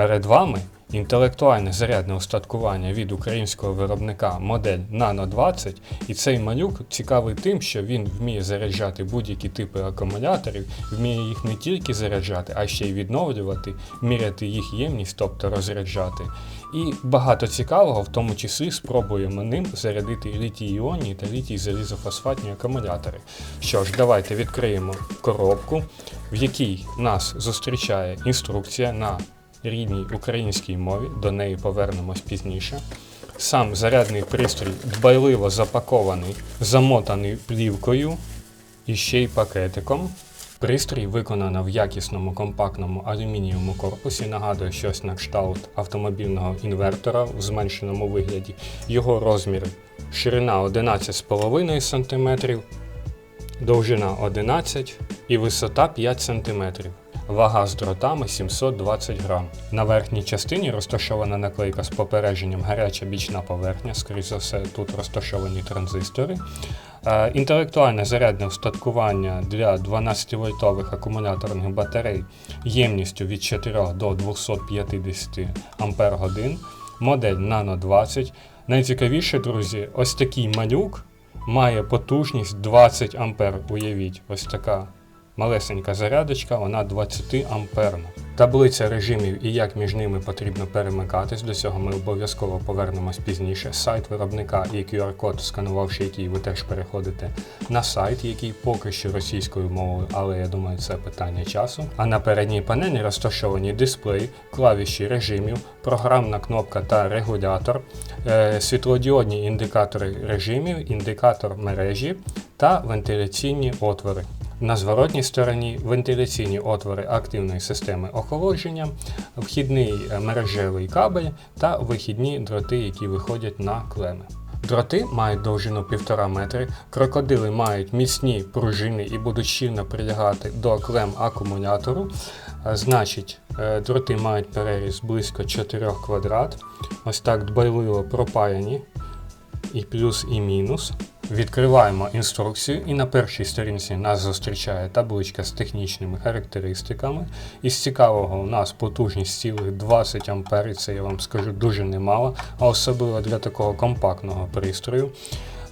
Перед вами інтелектуальне зарядне устаткування від українського виробника модель Nano 20, і цей малюк цікавий тим, що він вміє заряджати будь-які типи акумуляторів, вміє їх не тільки заряджати, а ще й відновлювати, міряти їх ємність, тобто розряджати. І багато цікавого, в тому числі спробуємо ним зарядити літій-іонні та літій залізофосфатні акумулятори. Що ж, давайте відкриємо коробку, в якій нас зустрічає інструкція на рідній українській мові, до неї повернемось пізніше. Сам зарядний пристрій дбайливо запакований, замотаний плівкою і ще й пакетиком. Пристрій виконано в якісному компактному алюмінієвому корпусі, нагадує щось на кшталт автомобільного інвертора в зменшеному вигляді. Його розміри ширина 11,5 см, довжина 11 і висота 5 см. Вага з дротами 720 грам. На верхній частині розташована наклейка з попередженням гаряча бічна поверхня, скоріш за все, тут розташовані транзистори. Е, Інтелектуальне зарядне устаткування для 12-вольтових акумуляторних батарей ємністю від 4 до 250 Ах. Модель Nano 20. Найцікавіше, друзі, ось такий малюк має потужність 20 А. Уявіть, ось така малесенька зарядочка, вона 20 амперна. Таблиця режимів і як між ними потрібно перемикатись, до цього ми обов'язково повернемось пізніше. Сайт виробника і QR-код, сканувавши який ви теж переходите на сайт, який поки що російською мовою, але я думаю, це питання часу. А на передній панелі розташовані дисплей, клавіші режимів, програмна кнопка та регулятор, е, світлодіодні індикатори режимів, індикатор мережі та вентиляційні отвори. На зворотній стороні вентиляційні отвори активної системи охолодження, вхідний е, мережевий кабель та вихідні дроти, які виходять на клеми. Дроти мають довжину 1,5 метри, крокодили мають міцні пружини і будуть щільно прилягати до клем акумулятору. Е, Значить, е, дроти мають переріз близько 4 квадрат. Ось так дбайливо пропаяні і плюс і мінус. Відкриваємо інструкцію, і на першій сторінці нас зустрічає табличка з технічними характеристиками. Із цікавого у нас потужність цілих 20 А, і це я вам скажу дуже немало, а особливо для такого компактного пристрою.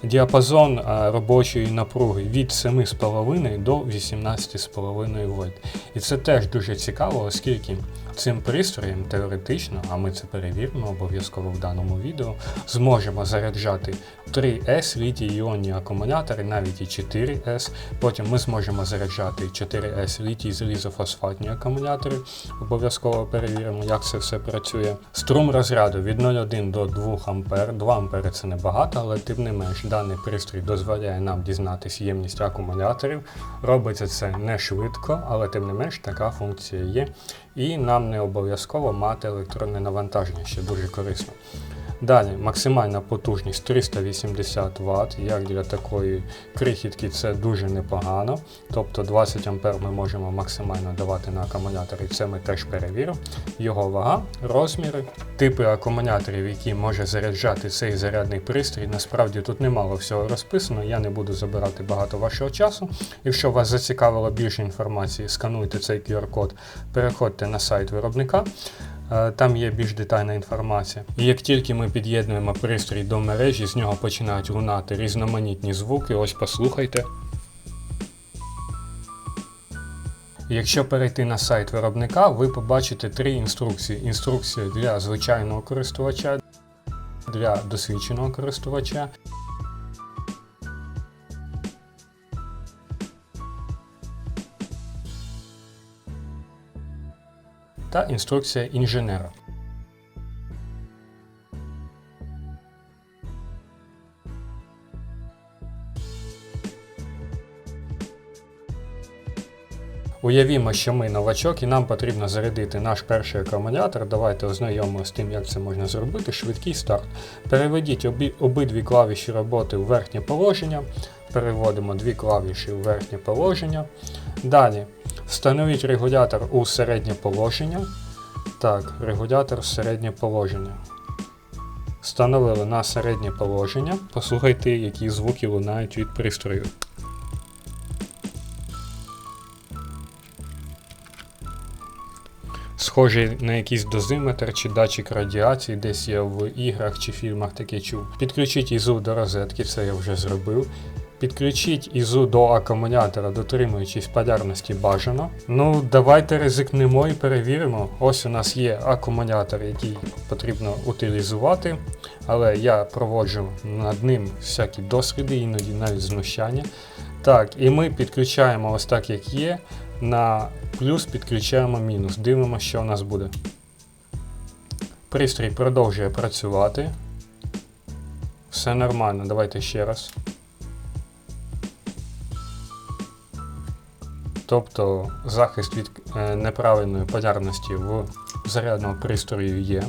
Діапазон е, робочої напруги від 7,5 до 18,5 вольт. І це теж дуже цікаво, оскільки цим пристроєм теоретично, а ми це перевіримо обов'язково в даному відео, зможемо заряджати 3С літій-іонні акумулятори, навіть і 4С. Потім ми зможемо заряджати 4С літій залізофосфатні акумулятори. Обов'язково перевіримо, як це все працює. Струм розряду від 0,1 до 2 А. 2 А це небагато, але тим не менш даний пристрій дозволяє нам дізнатися ємність акумуляторів. Робиться це не швидко, але тим не менш така функція є. І нам не обов'язково мати електронне навантаження, що дуже корисно. Далі максимальна потужність 380 Вт. Як для такої крихітки це дуже непогано. Тобто 20 А ми можемо максимально давати на акумулятор, і це ми теж перевіримо. Його вага, розміри, типи акумуляторів, які може заряджати цей зарядний пристрій. Насправді тут немало всього розписано, я не буду забирати багато вашого часу. Якщо вас зацікавило більше інформації, скануйте цей QR-код, переходьте на сайт виробника. Е, Там є більш детальна інформація. І як тільки ми під'єднуємо пристрій до мережі, з нього починають лунати різноманітні звуки. Ось послухайте. Якщо перейти на сайт виробника, ви побачите три інструкції: інструкція для звичайного користувача, для досвідченого користувача. Та інструкція інженера. Уявімо, що ми новачок і нам потрібно зарядити наш перший акумулятор. Давайте ознайомимося з тим, як це можна зробити. Швидкий старт. Переведіть обі, обидві клавіші роботи в верхнє положення. Переводимо дві клавіші у верхнє положення. Далі встановіть регулятор у середнє положення. Так, регулятор в середнє положення. Встановили на середнє положення. Послухайте, які звуки лунають від пристрою. Схожий на якийсь дозиметр чи датчик радіації, десь я в іграх чи фільмах таке чув. Підключіть ізу до розетки, це я вже зробив. Підключіть ізу до акумулятора, дотримуючись полярності бажано. Ну, давайте ризикнемо і перевіримо. Ось у нас є акумулятор, який потрібно утилізувати, але я проводжу над ним всякі досліди, іноді навіть знущання. Так, і ми підключаємо ось так, як є. На плюс підключаємо мінус. Дивимося, що у нас буде. Пристрій продовжує працювати. Все нормально, давайте ще раз. Тобто захист від е, неправильної полярності в зарядному пристрою є.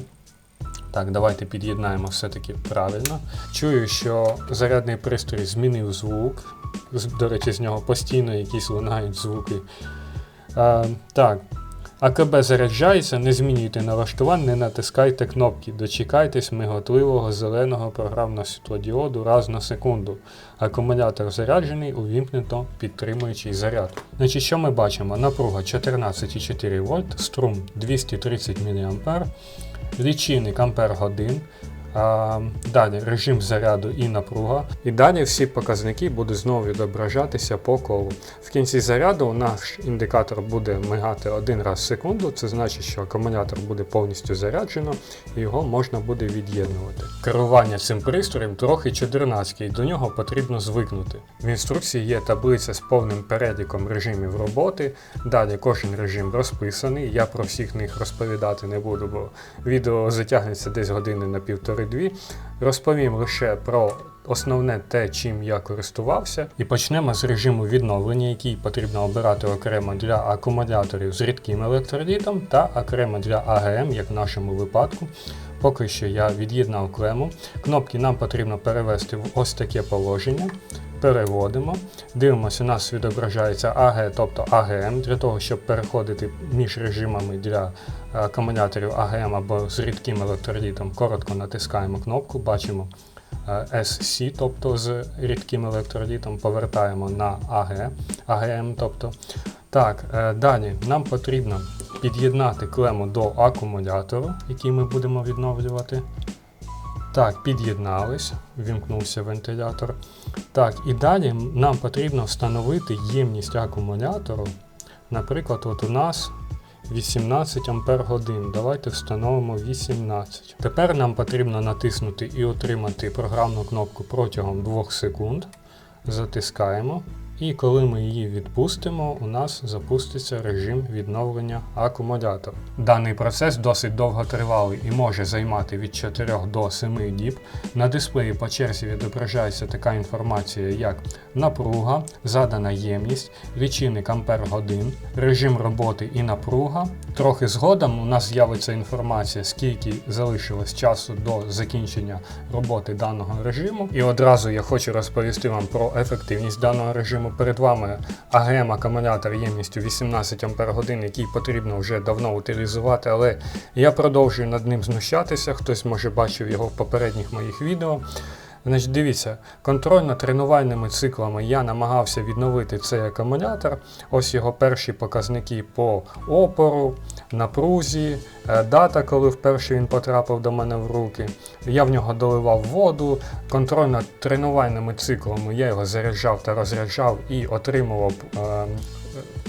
Так, давайте під'єднаємо все-таки правильно. Чую, що зарядний пристрій змінив звук. До речі, з нього постійно якісь лунають звуки. Е, так. АКБ заряджається, не змінюйте налаштувань, не натискайте кнопки. Дочекайтесь миготливого зеленого програмного світлодіоду раз на секунду. Акумулятор заряджений, увімкнено підтримуючий заряд. Значить, що ми бачимо? Напруга 14,4 вольт, струм 230 мА, лічильник ампер годин. Далі режим заряду і напруга. І далі всі показники будуть знову відображатися по колу. В кінці заряду наш індикатор буде мигати один раз в секунду. Це значить, що акумулятор буде повністю заряджено і його можна буде від'єднувати. Керування цим пристроєм трохи чудернацьке, і до нього потрібно звикнути. В інструкції є таблиця з повним переліком режимів роботи. Далі кожен режим розписаний. Я про всіх них розповідати не буду, бо відео затягнеться десь години на півтори-дві. Розповім лише про основне те, чим я користувався. І почнемо з режиму відновлення, який потрібно обирати окремо для акумуляторів з рідким електролітом та окремо для АГМ, як в нашому випадку. Поки що я від'єднав клему. Кнопки нам потрібно перевести в ось таке положення. Переводимо. Дивимося, у нас відображається АГ, тобто АГМ, для того, щоб переходити між режимами для акумуляторів АГМ або з рідким електролітом. Коротко натискаємо кнопку, бачимо е, SC, тобто з рідким електролітом, повертаємо на АГ, АГМ. тобто. Так, е, далі нам потрібно під'єднати клему до акумулятору, який ми будемо відновлювати. Так, під'єднались, вімкнувся вентилятор. Так, і далі нам потрібно встановити ємність акумулятору. Наприклад, от у нас 18 Ампер годин. Давайте встановимо 18. Тепер нам потрібно натиснути і отримати програмну кнопку протягом 2 секунд. Затискаємо. І коли ми її відпустимо, у нас запуститься режим відновлення акумулятора. Даний процес досить довготривалий і може займати від 4 до 7 діб. На дисплеї по черзі відображається така інформація, як напруга, задана ємність, лічильник ампер годин, режим роботи і напруга. Трохи згодом у нас з'явиться інформація, скільки залишилось часу до закінчення роботи даного режиму. І одразу я хочу розповісти вам про ефективність даного режиму. Перед вами АГМ акумулятор ємністю 18 Ах, який потрібно вже давно утилізувати, але я продовжую над ним знущатися. Хтось може бачив його в попередніх моїх відео. Значить, дивіться, контрольно-тренувальними циклами я намагався відновити цей акумулятор. Ось його перші показники по опору, напрузі, е, дата, коли вперше він потрапив до мене в руки. Я в нього доливав воду. Контрольно-тренувальними циклами я його заряджав та розряджав і отримував.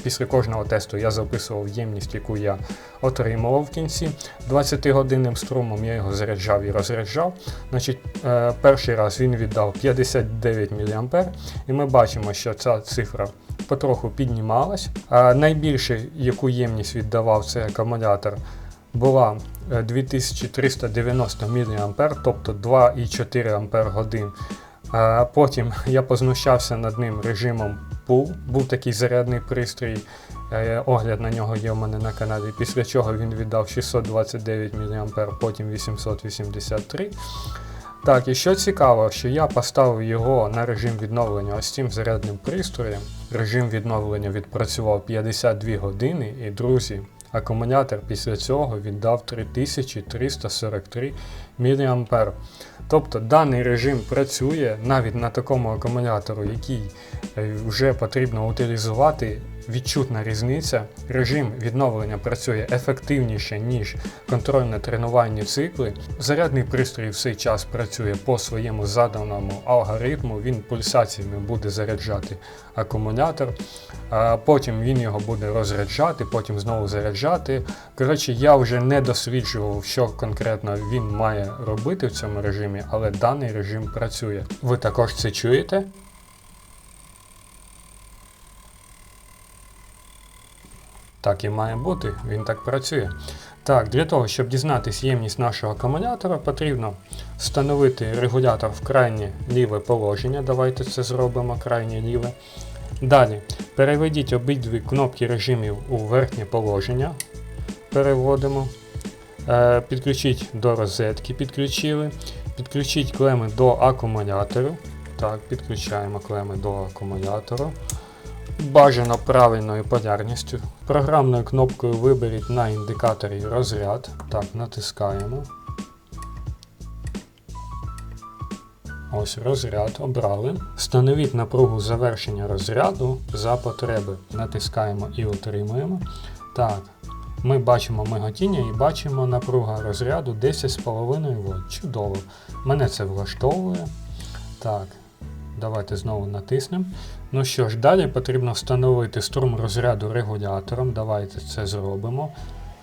Е, Після кожного тесту я записував ємність, яку я отримував в кінці. 20-годинним струмом я його заряджав і розряджав. Значить, е, перший раз він віддав 59 мА, і ми бачимо, що ця цифра потроху піднімалась. Найбільше, яку ємність віддавав цей акумулятор, була е, 2390 мА, тобто 2,4 Ампер годин. А Потім я познущався над ним режимом PUL. Був такий зарядний пристрій. е, Огляд на нього є в мене на каналі. Після чого він віддав 629 мА, потім 883. Так, і що цікаво, що я поставив його на режим відновлення ось цим зарядним пристроєм. Режим відновлення відпрацював 52 години, і друзі, акумулятор після цього віддав 3343 мА. Тобто даний режим працює навіть на такому акумулятору, який е, вже потрібно утилізувати. Відчутна різниця. Режим відновлення працює ефективніше, ніж контрольно-тренувальні цикли. Зарядний пристрій в цей час працює по своєму заданому алгоритму. Він пульсаціями буде заряджати акумулятор, а потім він його буде розряджати, потім знову заряджати. Коротше, я вже не досліджував, що конкретно він має робити в цьому режимі, але даний режим працює. Ви також це чуєте? Так і має бути, він так працює. Так, для того, щоб дізнатись ємність нашого акумулятора, потрібно встановити регулятор в крайнє ліве положення. Давайте це зробимо крайнє ліве. Далі переведіть обидві кнопки режимів у верхнє положення. Переводимо. Е, підключіть до розетки, підключили. Підключіть клеми до акумулятору. Так, підключаємо клеми до акумулятору. Бажано правильною полярністю. Програмною кнопкою виберіть на індикаторі розряд. Так, натискаємо. Ось розряд обрали. Встановіть напругу завершення розряду за потреби. Натискаємо і отримуємо. Так, ми бачимо миготіння і бачимо напруга розряду 10,5 вольт. Чудово. Мене це влаштовує. Так, давайте знову натиснемо. Ну що ж, далі потрібно встановити струм розряду регулятором. Давайте це зробимо.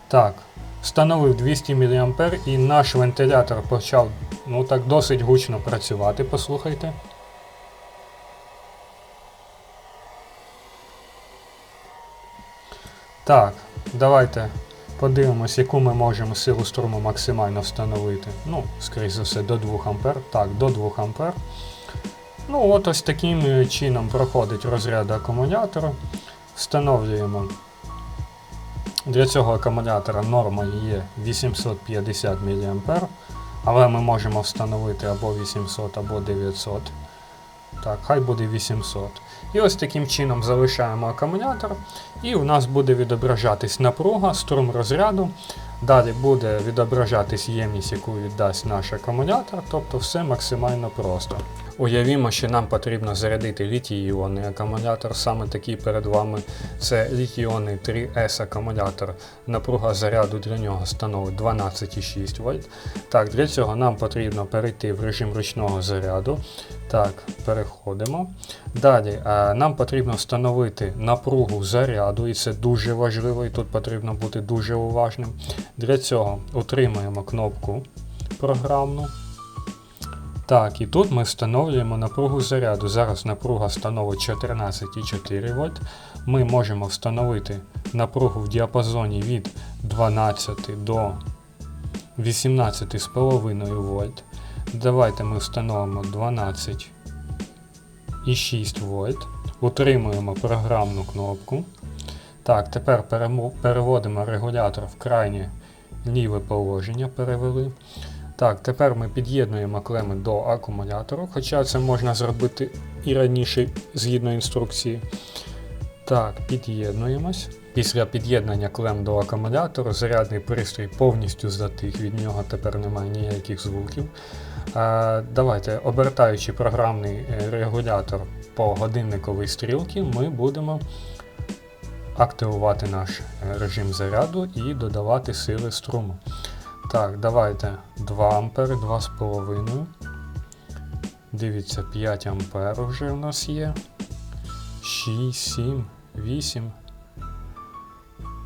Так, встановив 200 мА і наш вентилятор почав ну так досить гучно працювати, послухайте. Так, давайте подивимось, яку ми можемо силу струму максимально встановити. Ну, скоріше за все, до 2 А. Так, до 2 А. Ну, от ось таким чином проходить розряд акумулятора. Встановлюємо. Для цього акумулятора нормою є 850 мА, але ми можемо встановити або 800, або 900. Так, хай буде 800. І ось таким чином залишаємо акумулятор, і у нас буде відображатись напруга, струм розряду. Далі буде відображатись ємність, яку віддасть наш акумулятор, тобто все максимально просто. Уявімо, що нам потрібно зарядити літій-іонний акумулятор, саме такий перед вами. Це літій-іонний 3S акумулятор. Напруга заряду для нього становить 12,6 вольт. Так, для цього нам потрібно перейти в режим ручного заряду. Так, переходимо. Далі е, нам потрібно встановити напругу заряду, і це дуже важливо, і тут потрібно бути дуже уважним. Для цього утримуємо кнопку програмну. Так, і тут ми встановлюємо напругу заряду. Зараз напруга становить 14,4 вольт. Ми можемо встановити напругу в діапазоні від 12 до 18,5 вольт. Давайте ми встановимо 12,6 вольт. Утримуємо програмну кнопку. Так, тепер переводимо регулятор в крайнє ліве положення. Перевели. Так, тепер ми під'єднуємо клеми до акумулятору, хоча це можна зробити і раніше згідно інструкції. Так, під'єднуємось. Після під'єднання клем до акумулятору зарядний пристрій повністю затих, від нього тепер немає ніяких звуків. А, Давайте, обертаючи програмний е, регулятор по годинниковій стрілці, ми будемо активувати наш е, режим заряду і додавати сили струму. Так, давайте 2 ампери, 2,5. Дивіться, 5 ампер вже у нас є. 6, 7, 8.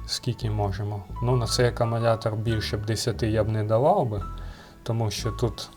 Скільки можемо? Ну, на цей акумулятор більше б 10 я б не давав би, тому що тут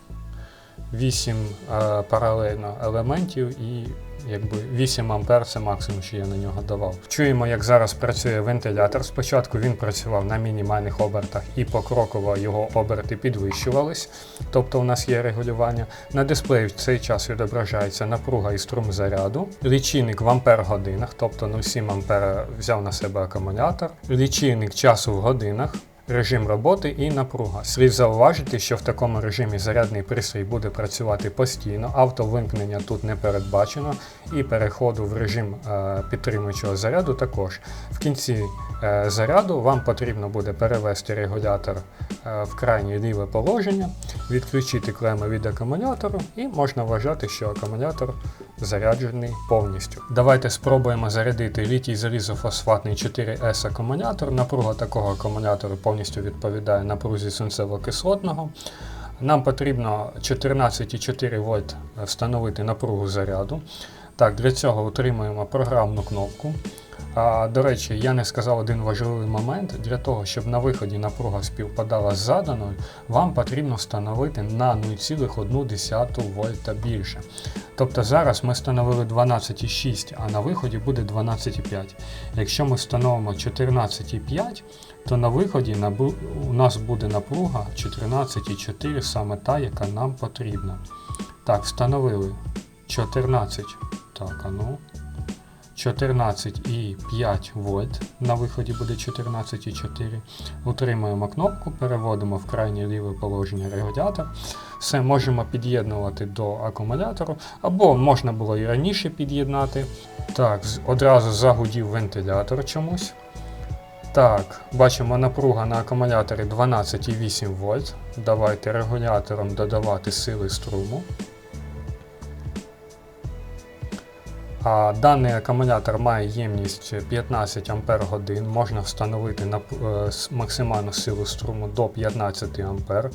8 е, паралельно елементів і якби 8 ампер це максимум, що я на нього давав. Чуємо, як зараз працює вентилятор. Спочатку він працював на мінімальних обертах і покроково його оберти підвищувались, тобто у нас є регулювання. На дисплеї в цей час відображається напруга і струм заряду, лічильник в ампер-годинах, тобто 0,7 ампера взяв на себе акумулятор, лічильник часу в годинах режим роботи і напруга. Слід зауважити, що в такому режимі зарядний пристрій буде працювати постійно, автовимкнення тут не передбачено, і переходу в режим е, підтримуючого заряду також. В кінці е, заряду вам потрібно буде перевести регулятор е, в крайнє ліве положення, відключити клеми від акумулятору, і можна вважати, що акумулятор заряджений повністю. Давайте спробуємо зарядити літій залізофосфатний 4С акумулятор. Напруга такого акумулятора повністю відповідає напрузі свинцево-кислотного. Нам потрібно 14,4 вольт встановити напругу заряду. Так, для цього утримуємо програмну кнопку. А, до речі, я не сказав один важливий момент. Для того, щоб на виході напруга співпадала з заданою, вам потрібно встановити на 0,1 вольта більше. Тобто зараз ми встановили 12,6, а на виході буде 12,5. Якщо ми встановимо 14,5, то на виході у нас буде напруга 14,4, саме та, яка нам потрібна. Так, встановили 14. Так, а ну. 14,5 вольт. На виході буде 14,4. Утримуємо кнопку, переводимо в крайнє ліве положення регулятор. Все можемо під'єднувати до акумулятору, або можна було і раніше під'єднати. Так, одразу загудів вентилятор чомусь. Так, бачимо напруга на акумуляторі 12,8 вольт. Давайте регулятором додавати сили струму. А даний акумулятор має ємність 15 Ампер годин. Можна встановити нап- е, максимальну силу струму до 15 Ампер.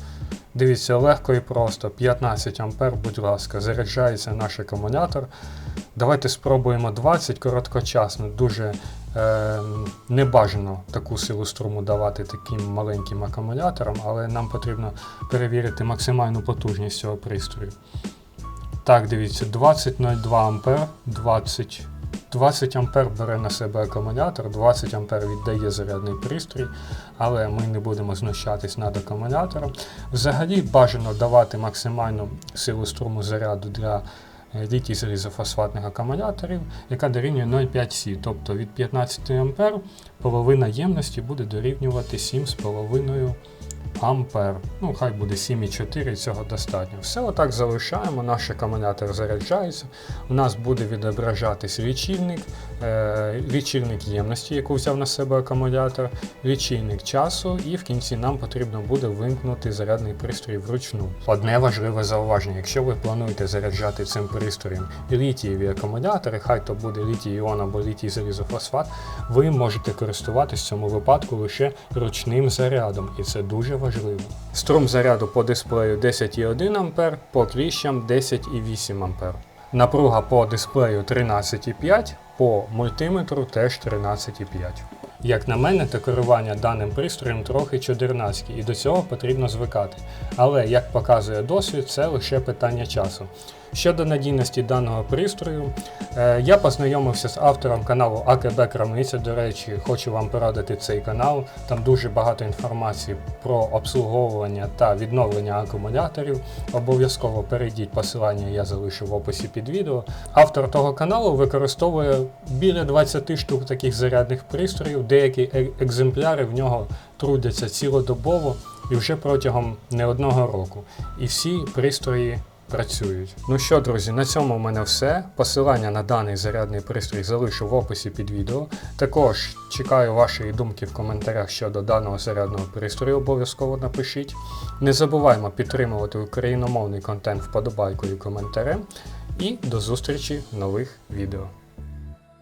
Дивіться, легко і просто. 15 Ампер, будь ласка, заряджається наш акумулятор. Давайте спробуємо 20 короткочасно. Дуже е, небажано таку силу струму давати таким маленьким акумуляторам, але нам потрібно перевірити максимальну потужність цього пристрою. Так, дивіться, 20,02 ампер, 20, 20 ампер бере на себе акумулятор, 20 ампер віддає зарядний пристрій, але ми не будемо знущатись над акумулятором. Взагалі бажано давати максимальну силу струму заряду для літій залізофосфатних акумуляторів, яка дорівнює 0,5 С, тобто від 15 ампер половина ємності буде дорівнювати 7,5 ампер. Ну, хай буде 7,4, цього достатньо. Все отак залишаємо, наш акумулятор заряджається. У нас буде відображатись лічильник, е, ємності, яку взяв на себе акумулятор, лічильник часу, і в кінці нам потрібно буде вимкнути зарядний пристрій вручну. Одне важливе зауваження: якщо ви плануєте заряджати цим пристроєм літієві акумулятори, хай то буде літій іон або літій залізофосфат, ви можете користуватись в цьому випадку лише ручним зарядом, і це дуже важливо. Струм заряду по дисплею 10,1 А, по кліщам 10,8 А. Напруга по дисплею 13,5, по мультиметру теж 13,5. Як на мене, то керування даним пристроєм трохи чудернацьке і до цього потрібно звикати. Але, як показує досвід, це лише питання часу. Щодо надійності даного пристрою, е, я познайомився з автором каналу АКБ Крамниця. До речі, хочу вам порадити цей канал. Там дуже багато інформації про обслуговування та відновлення акумуляторів. Обов'язково перейдіть посилання, я залишу в описі під відео. Автор того каналу використовує біля 20 штук таких зарядних пристроїв. Деякі е- екземпляри в нього трудяться цілодобово і вже протягом не одного року. І всі пристрої працюють. Ну що, друзі, на цьому в мене все. Посилання на даний зарядний пристрій залишу в описі під відео. Також чекаю вашої думки в коментарях щодо даного зарядного пристрою, обов'язково напишіть. Не забуваймо підтримувати україномовний контент вподобайкою коментарем. І до зустрічі в нових відео.